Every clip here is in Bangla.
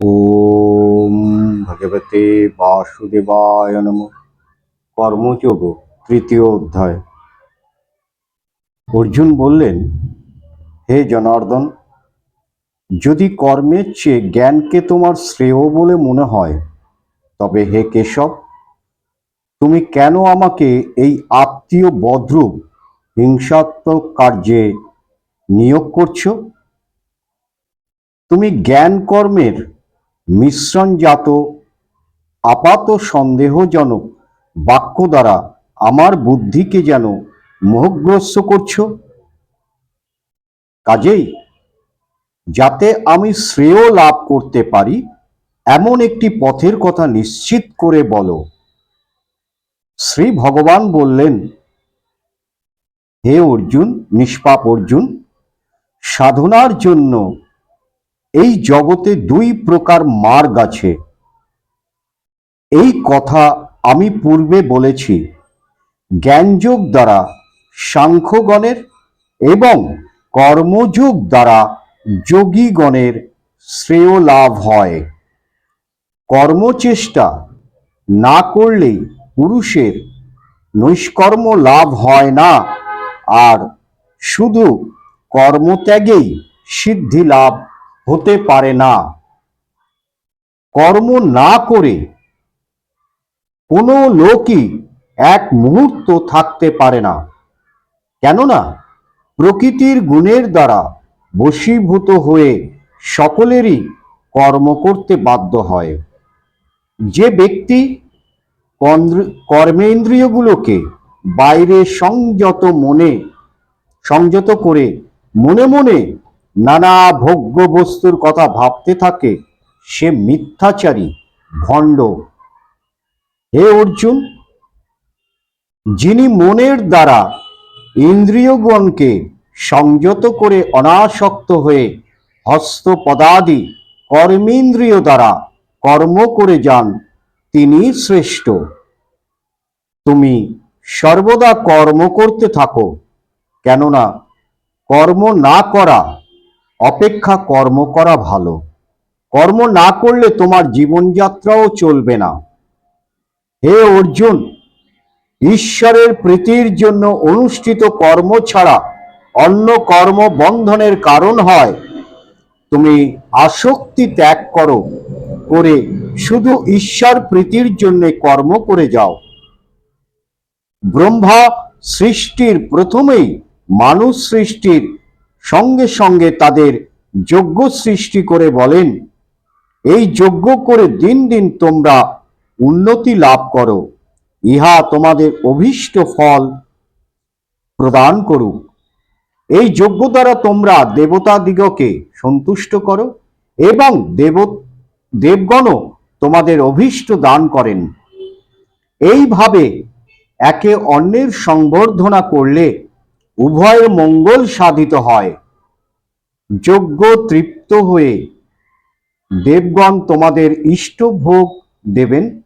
ওম ভগবতে বাসুদেবায় নম কর্মযোগ তৃতীয় অধ্যায় অর্জুন বললেন, হে জনার্দন, যদি কর্মের চেয়ে জ্ঞানকে তোমার শ্রেয় বলে মনে হয়, তবে হে কেশব, তুমি কেন আমাকে এই আত্মীয় বদ্রূপ হিংসাত্মক কার্যে নিয়োগ করছ? তুমি জ্ঞান কর্মের মিশ্রণজাত আপাত সন্দেহজনক বাক্য দ্বারা আমার বুদ্ধিকে যেন মোহগ্রস্ত করছ। কাজেই যাতে আমি শ্রেয় লাভ করতে পারি, এমন একটি পথের কথা নিশ্চিত করে বলো। শ্রী ভগবান বললেন, হে অর্জুন, নিষ্পাপ অর্জুন, সাধনার জন্য এই জগতে দুই প্রকার মার্গ আছে। এই কথা আমি পূর্বে বলেছি, জ্ঞানযোগ দ্বারা সাংখ্যগণের এবং কর্মযোগ দ্বারা যোগীগণের শ্রেয় লাভ হয়। কর্মচেষ্টা না করলেই পুরুষের নৈষ্কর্ম লাভ হয় না, আর শুধু কর্মত্যাগেই সিদ্ধি লাভ হতে পারে না। কর্ম না করে কোনো লোকই এক মুহূর্ত থাকতে পারে না। কেননা প্রকৃতির গুণের দ্বারা বশীভূত হয়ে সকলেরই কর্ম করতে বাধ্য হয়। যে ব্যক্তি কর্মেন্দ্রিয়গুলোকে বাইরে সংযত মনে, সংযত করে মনে মনে নানা ভোগ্য বস্তুর কথা ভাবতে থাকে সে মিথ্যাচারী, ভণ্ড। হে অর্জুন, যিনি মনের দ্বারা ইন্দ্রিয়গণকে সংযত করে অনাসক্ত হয়ে হস্ত পদাদি কর্মেন্দ্রিয় দ্বারা কর্ম করে যান, তিনি শ্রেষ্ঠ। তুমি সর্বদা কর্ম করতে থাকো, কেননা কর্ম না করা অপেক্ষা কর্ম করা ভালো। কর্ম না করলে তোমার জীবনযাত্রাও চলবে না। হে অর্জুন, ঈশ্বরের প্রীতির জন্য অনুষ্ঠিত কর্ম ছাড়া অন্য কর্ম বন্ধনের কারণ হয়। তুমি আসক্তি ত্যাগ করো, করে শুধু ঈশ্বর প্রীতির জন্য কর্ম করে যাও। ব্রহ্মা সৃষ্টির প্রথমেই মানুষ সৃষ্টির সঙ্গে সঙ্গে তাদের যজ্ঞ সৃষ্টি করে বলেন, এই যজ্ঞ করে দিন দিন তোমরা উন্নতি লাভ করো। ইহা তোমাদের অভীষ্ট ফল প্রদান করুক। এই যজ্ঞ দ্বারা তোমরা দেবতাদিগকে সন্তুষ্ট করো এবং দেব দেবগণও তোমাদের অভীষ্ট দান করেন। এইভাবে একে অন্যের সংবর্ধনা করলে উভয়ের মঙ্গল সাধিত হয়। যজ্ঞ তৃপ্ত হয়ে দেবগণ তোমাদের ইষ্ট ভোগ দেবেন।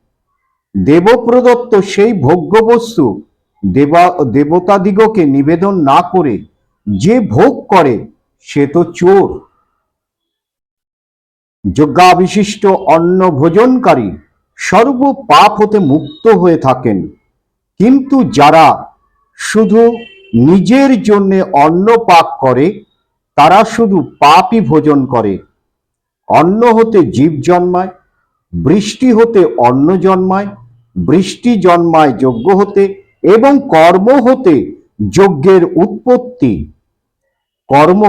দেবপ্রদত্ত সেই ভোগ্যবস্তু দেবা, দেবতাদিগকে নিবেদন না করে যে ভোগ করে, সে তো চোর। যজ্ঞাবিশিষ্ট অন্ন ভোজনকারী সর্ব পাপ হতে মুক্ত হয়ে থাকেন। কিন্তু যারা শুধু নিজের জন্য অন্ন পাক করে, তারা শুধু পাপই ভোজন করে। অন্ন হতে জীব জন্মায়, বৃষ্টি হতে অন্ন জন্মায়, বৃষ্টি জন্মায় যজ্ঞ হতে এবং কর্ম হতে যজ্ঞের উৎপত্তি। কর্ম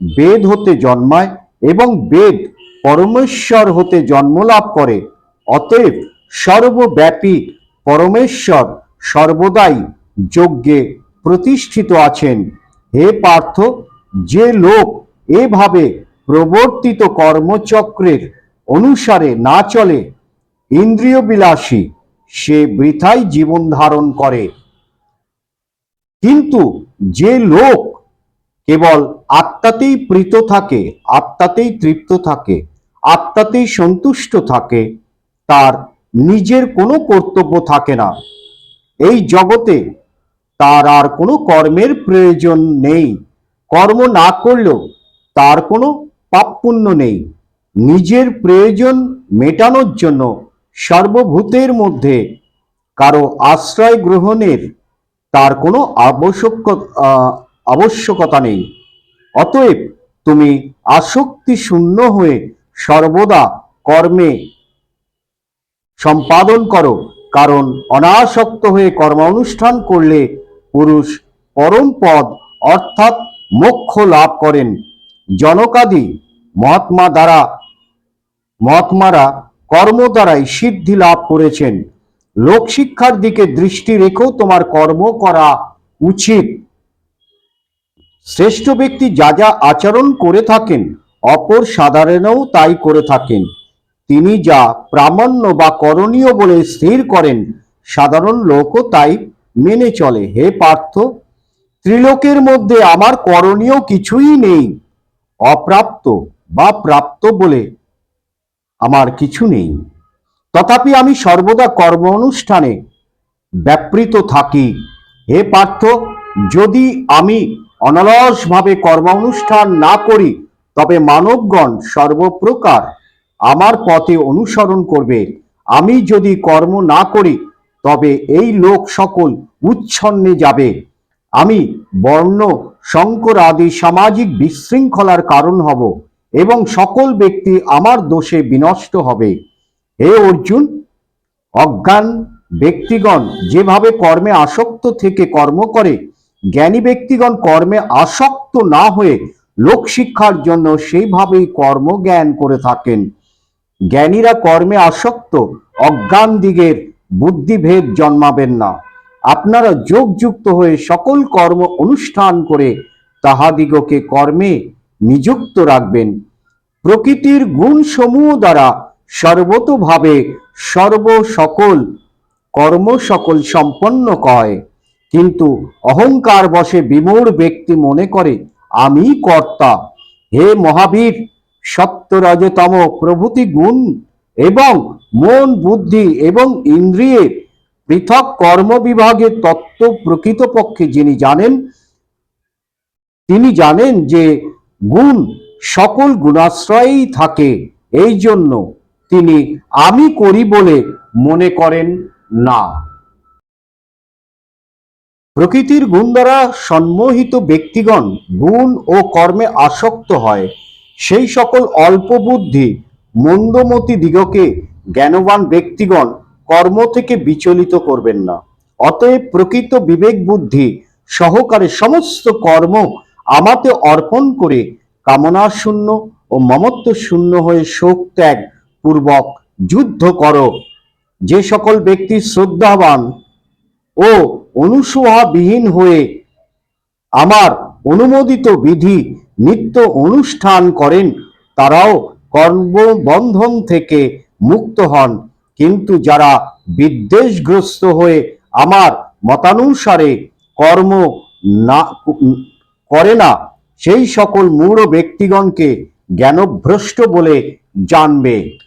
বেদ হতে জন্মায় এবং বেদ পরমেশ্বর হতে জন্ম লাভ করে, অতএব সর্বব্যাপী পরমেশ্বর সর্বদাই যজ্ঞে প্রতিষ্ঠিত আছেন। হে পার্থ, যে লোক এভাবে প্রবর্তিত কর্মচক্রের অনুসারে না চলে ইন্দ্রিয় বিলাসী সে বৃথাই জীবন ধারণ করে। কিন্তু যে লোক কেবল আত্মাতেই প্রীত থাকে, আত্মাতেই তৃপ্ত থাকে, আত্মাতেই সন্তুষ্ট থাকে, তার নিজের কোনো কর্তব্য থাকে না। এই জগতে তার আর কোনো কর্মের প্রয়োজন নেই। কর্ম না করলেও তার কোনো পাপ পুণ্য নেই। নিজের প্রয়োজন মেটানোর জন্য সর্বভূতের মধ্যে কারও আশ্রয় গ্রহণের তার কোনো আবশ্যক আবশ্যকতা নেই। অতএব তুমি আসক্তি শূন্য হয়ে সর্বদা কর্মে সম্পাদন করো, কারণ অনাসক্ত হয়ে কর্মানুষ্ঠান করলে পুরুষ পরম পদ অর্থাৎ মোক্ষ লাভ করেন। জনকাদি মহাত্মা দ্বারা মহাত্মারা কর্ম দ্বারাই সিদ্ধি লাভ করেছেন। লোকশিক্ষার দিকে দৃষ্টি রেখেও তোমার কর্ম করা উচিত। শ্রেষ্ঠ ব্যক্তি যা যা আচরণ করে থাকেন, অপর সাধারণেও তাই করে থাকেন। তিনি যা প্রামাণ্য বা করণীয় বলে স্থির করেন, সাধারণ লোকও তাই মেনে চলে। হে পার্থ, ত্রিলোকের মধ্যে আমার করণীয় কিছুই নেই। অপ্রাপ্ত বা প্রাপ্ত বলে আমার কিছু নেই। তথাপি আমি সর্বদা কর্ম অনুষ্ঠানে ব্যাপৃত থাকি। হে পার্থ, যদি আমি অনলসভাবে কর্মানুষ্ঠান না করি, তবে মানবগণ সর্বপ্রকার আমার পথে অনুসরণ করবে। আমি যদি কর্ম না করি তবে এই লোক সকল উচ্ছন্নে যাবে। আমি বর্ণ, শঙ্কর আদি সামাজিক বিশৃঙ্খলার কারণ হব এবং সকল ব্যক্তি আমার দোষে বিনষ্ট হবে। হে অর্জুন, অজ্ঞান ব্যক্তিগণ যেভাবে কর্মে আসক্ত থেকে কর্ম করে, জ্ঞানী ব্যক্তিগণ কর্মে আসক্ত না হয়ে লোকশিক্ষার জন্য সেইভাবেই কর্মজ্ঞান করে থাকেন। জ্ঞানীরা কর্মে আসক্ত, অজ্ঞান দিগের বুদ্ধিভেদ জন্মাবেন না। আপনারা যোগযুক্ত হয়ে সকল কর্ম অনুষ্ঠান করে তাহাদিগকে কর্মে নিযুক্ত রাখবেন। প্রকৃতির গুণ সমূহ দ্বারা সর্বতোভাবে সর্ব সকল কর্ম সকল সম্পন্ন কয়। কিন্তু অহংকার বসে বিমূঢ় ব্যক্তি মনে করে, আমি কর্তা। হে মহাবীর, সপ্তরজতম প্রভৃতি গুণ এবং মন, বুদ্ধি এবং ইন্দ্রিয়ের পৃথক কর্ম বিভাগের তত্ত্ব প্রকৃতপক্ষে যিনি জানেন, তিনি জানেন যে গুণ সকল গুণাশ্রয়েই থাকে। এই জন্য তিনি আমি করি বলে মনে করেন না। প্রকৃতির গুণ দ্বারা সম্মোহিত ব্যক্তিগণ গুণ ও কর্মে আসক্ত হয়। সেই সকল অল্প বুদ্ধি মন্দমতি দিগকে জ্ঞানবান ব্যক্তিগণ কর্ম থেকে বিচলিত করবেন না। অতএব প্রকৃত বিবেক বুদ্ধি সহকারে সমস্ত কর্ম আমাতে অর্পণ করে কামনা শূন্য ও মমত্ব শূন্য হয়ে শোক ত্যাগ পূর্বক যুদ্ধ করো। যে সকল ব্যক্তি শ্রদ্ধাবান ও অনুসহাবিহীন হয়ে আমার অনুমোদিত বিধি নিত্য অনুষ্ঠান করেন, তারাও কর্মবন্ধন থেকে মুক্ত হন। কিন্তু যারা বিদ্বেষগ্রস্ত হয়ে আমার মতানুসারে কর্ম না, করে না, সেই সকল মূঢ় ব্যক্তিগণকে জ্ঞানভ্রষ্ট বলে জানবে।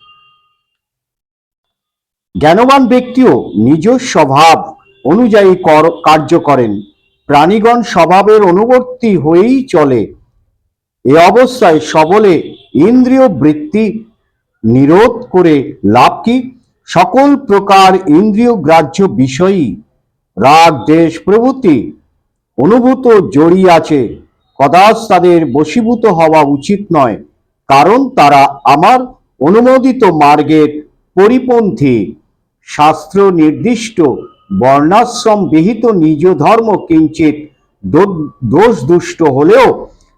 জ্ঞানবান ব্যক্তিও নিজ স্বভাব অনুযায়ী কর- কার্য করেন। প্রাণীগণ স্বভাবের অনুবর্তী হয়েই চলে। এ অবস্থায় সবলে ইন্দ্রিয় বৃত্তি নিরোধ করে লাভ কি? সকল প্রকার ইন্দ্রিয় গ্রাহ্য বিষয়ই রাগ, দেশ, প্রভৃতি অনুভূত জড়িয়ে আছে। কদাচ তাদের বশীভূত হওয়া উচিত নয়, কারণ তারা আমার অনুমোদিত মার্গের পরিপন্থী। শাস্ত্র নির্দিষ্ট বর্ণাশ্রম বিহিত নিজ ধর্ম কিঞ্চিত দোষ দুষ্ট হলেও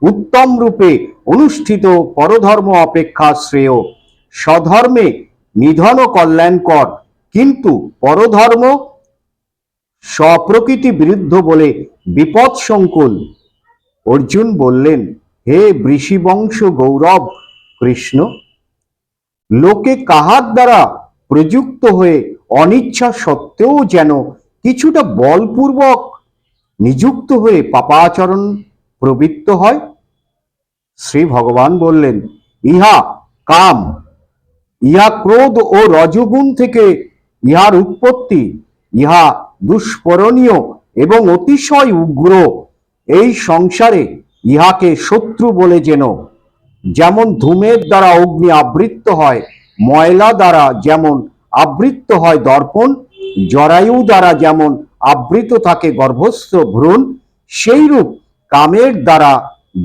উত্তম রূপে অনুষ্ঠিত পরধর্ম অপেক্ষা শ্রেয়। স্বধর্মে নিধন ও কল্যাণকর কিন্তু পরধর্ম স্বপ্রকৃতি বিরুদ্ধ বলে বিপদ সংকুল। অর্জুন বললেন, হে বংশ গৌরব, কৃষ্ণ! লোকে কাহার দ্বারা প্রযুক্ত হয়ে অনিচ্ছা সত্ত্বেও যেন কিছুটা বলপূর্বক নিযুক্ত হয়ে পাপাচরণ প্রবৃত্ত হয় শ্রী ভগবান বললেন, ইহা কাম, ইহা ক্রোধ ও রজগুণ থেকে ইহার উৎপত্তি, ইহা দুষ্পরণীয় এবং অতিশয় উগ্র। এই সংসারে ইহাকে শত্রু বলে যেন, যেমন ধূমের দ্বারা অগ্নি আবৃত্ত হয়, ময়লা দ্বারা যেমন আবৃত্ত হয় দর্পণ, জরায়ু দ্বারা যেমন আবৃত থাকে গর্ভস্থ ভ্রূণ, সেইরূপ কামের দ্বারা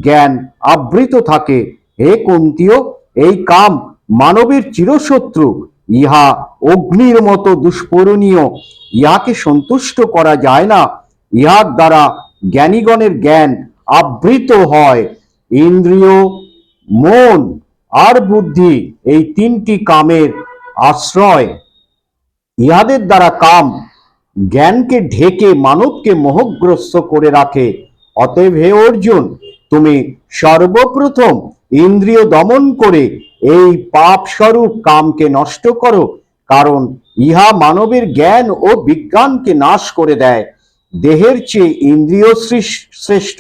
জ্ঞান আবৃত থাকে। হে কুন্তীয় এই কাম মানবের চিরশত্রু। ইহা অগ্নির মতো দুষ্পূরণীয় ইহাকে সন্তুষ্ট করা যায় না। ইহার দ্বারা জ্ঞানীগণের জ্ঞান আবৃত হয়। ইন্দ্রিয়, মন আর বুদ্ধি এই তিনটি কামের আশ্রয়। ইহাদের দ্বারা কাম জ্ঞানকে ঢেকে মানবকে মোহগ্রস্ত করে রাখে। অতএব হে অর্জুন তুমি সর্বপ্রথম ইন্দ্রিয় দমন করে এই পাপ স্বরূপ কামকে নষ্ট করো, কারণ ইহা মানবের জ্ঞান ও বিজ্ঞানকে নাশ করে দেয়। দেহের চেয়ে ইন্দ্রিয় শ্রেষ্ঠ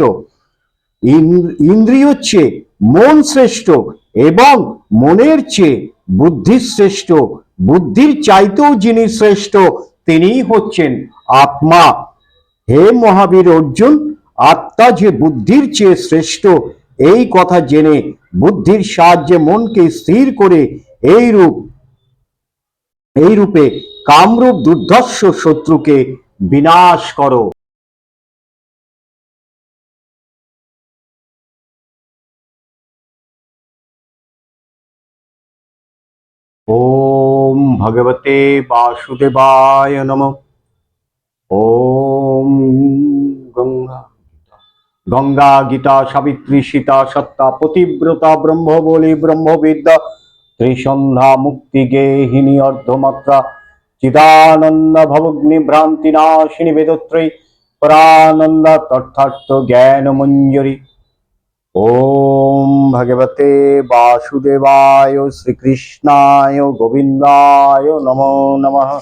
ইন্দ্রিয় চেয়ে মন শ্রেষ্ঠ এবং মনের চেয়ে বুদ্ধি শ্রেষ্ঠ, বুদ্ধির চাইতেও যিনি শ্রেষ্ঠ, তিনিই হচ্ছেন আত্মা। হে মহাবীর অর্জুন আত্মা যে বুদ্ধির চেয়ে শ্রেষ্ঠ, এই কথা জেনে বুদ্ধির সাহায্যে মনকে স্থির করে এই রূপ, এই রূপে কামরূপ দুর্ধর্ষ শত্রুকে বিনাশ করো। ওম ভগবতে বাসুদেবায় নম। ওম গঙ্গা। গঙ্গা, গীতা, সাবিত্রী, সীতা, সত্তা, পতিব্রতা ব্রহ্ম বলি ব্রহ্মবিদ্যা, ত্রিসন্ধ্যা, মুক্তি, গেহিনী, অর্ধমাত্রা, চিদানন্দ, ভবগ্নি, ভ্রান্তি, নাশিনী, বেদত্রয়ী, পরানন্দ, তথার্থ জ্ঞান মঞ্জরি। ওম ভগবতে বাসুদেবায়, শ্রীকৃষ্ণায়, গোবিন্দায়, নমো নমঃ।